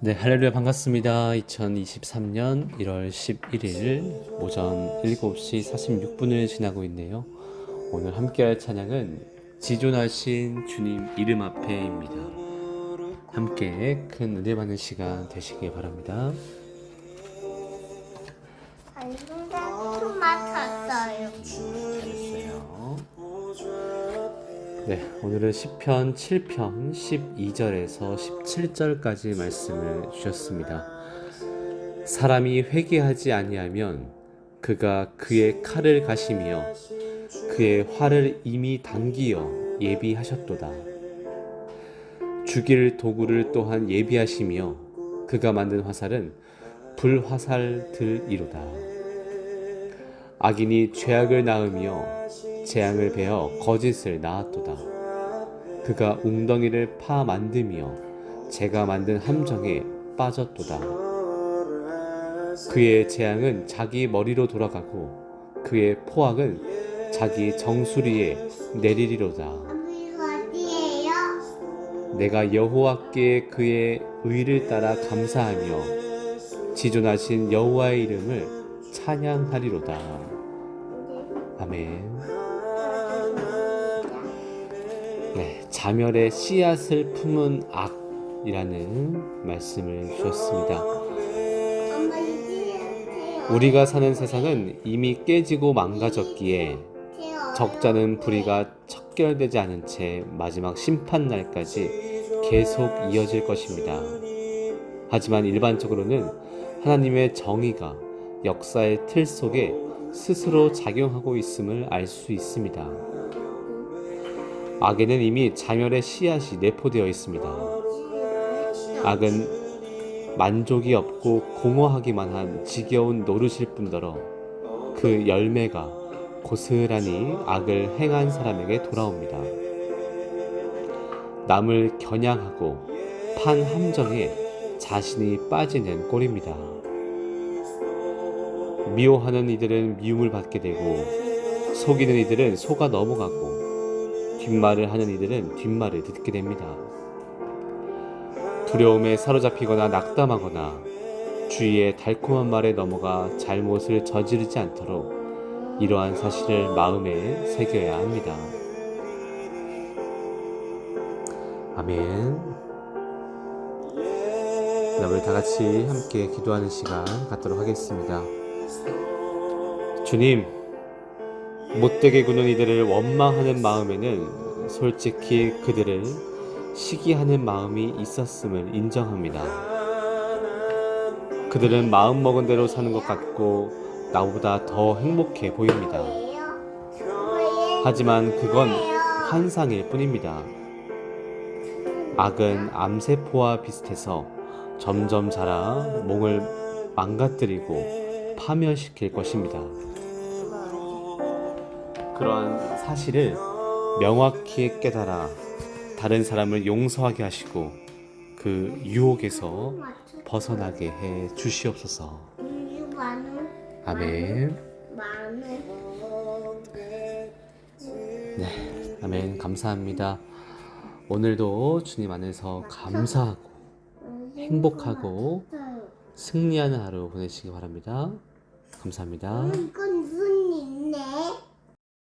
네, 할렐루야 반갑습니다. 2023년 1월 11일 오전 7시 46분을 지나고 있네요. 오늘 함께할 찬양은 지존하신 주님 이름 앞에입니다. 함께 큰 은혜 받는 시간 되시길 바랍니다. 근데 토마토였어요. 잘했어요. 네, 오늘은 시편 7편 12절에서 17절까지 말씀을 주셨습니다. 사람이 회개하지 아니하면 그가 그의 칼을 가시며 그의 활을 이미 당기어 예비하셨도다. 죽일 도구를 또한 예비하시며 그가 만든 화살은 불화살들이로다. 악인이 죄악을 낳으며 재앙을 베어 거짓을 낳았도다. 그가 웅덩이를 파 만들며 제가 만든 함정에 빠졌도다. 그의 재앙은 자기 머리로 돌아가고 그의 포악은 자기 정수리에 내리리로다. 내가 여호와께 그의 의를 따라 감사하며 지존하신 여호와의 이름을 찬양하리로다. 아멘. 네, 자멸의 씨앗을 품은 악이라는 말씀을 주셨습니다. 우리가 사는 세상은 이미 깨지고 망가졌기에 적자는 불의가 척결되지 않은 채 마지막 심판 날까지 계속 이어질 것입니다. 하지만 일반적으로는 하나님의 정의가 역사의 틀 속에 스스로 작용하고 있음을 알 수 있습니다. 악에는 이미 자멸의 씨앗이 내포되어 있습니다. 악은 만족이 없고 공허하기만 한 지겨운 노릇일 뿐더러 그 열매가 고스란히 악을 행한 사람에게 돌아옵니다. 남을 겨냥하고 판 함정에 자신이 빠지는 꼴입니다. 미워하는 이들은 미움을 받게 되고 속이는 이들은 속아 넘어가고 뒷말을 하는 이들은 뒷말을 듣게 됩니다. 두려움에 사로잡히거나 낙담하거나 주위의 달콤한 말에 넘어가 잘못을 저지르지 않도록 이러한 사실을 마음에 새겨야 합니다. 아멘. 네, 우리 다 같이 함께 기도하는 시간 갖도록 하겠습니다. 주님, 못되게 구는 이들을 원망하는 마음에는 솔직히 그들을 시기하는 마음이 있었음을 인정합니다. 그들은 마음 먹은 대로 사는 것 같고 나보다 더 행복해 보입니다. 하지만 그건 환상일 뿐입니다. 악은 암세포와 비슷해서 점점 자라 몸을 망가뜨리고 파멸시킬 것입니다. 그러한 사실을 명확히 깨달아 다른 사람을 용서하게 하시고 그 유혹에서 벗어나게 해 주시옵소서. 아멘. 네, 아멘. 감사합니다. 오늘도 주님 안에서 감사하고 행복하고 승리하는 하루 보내시기 바랍니다. 감사합니다.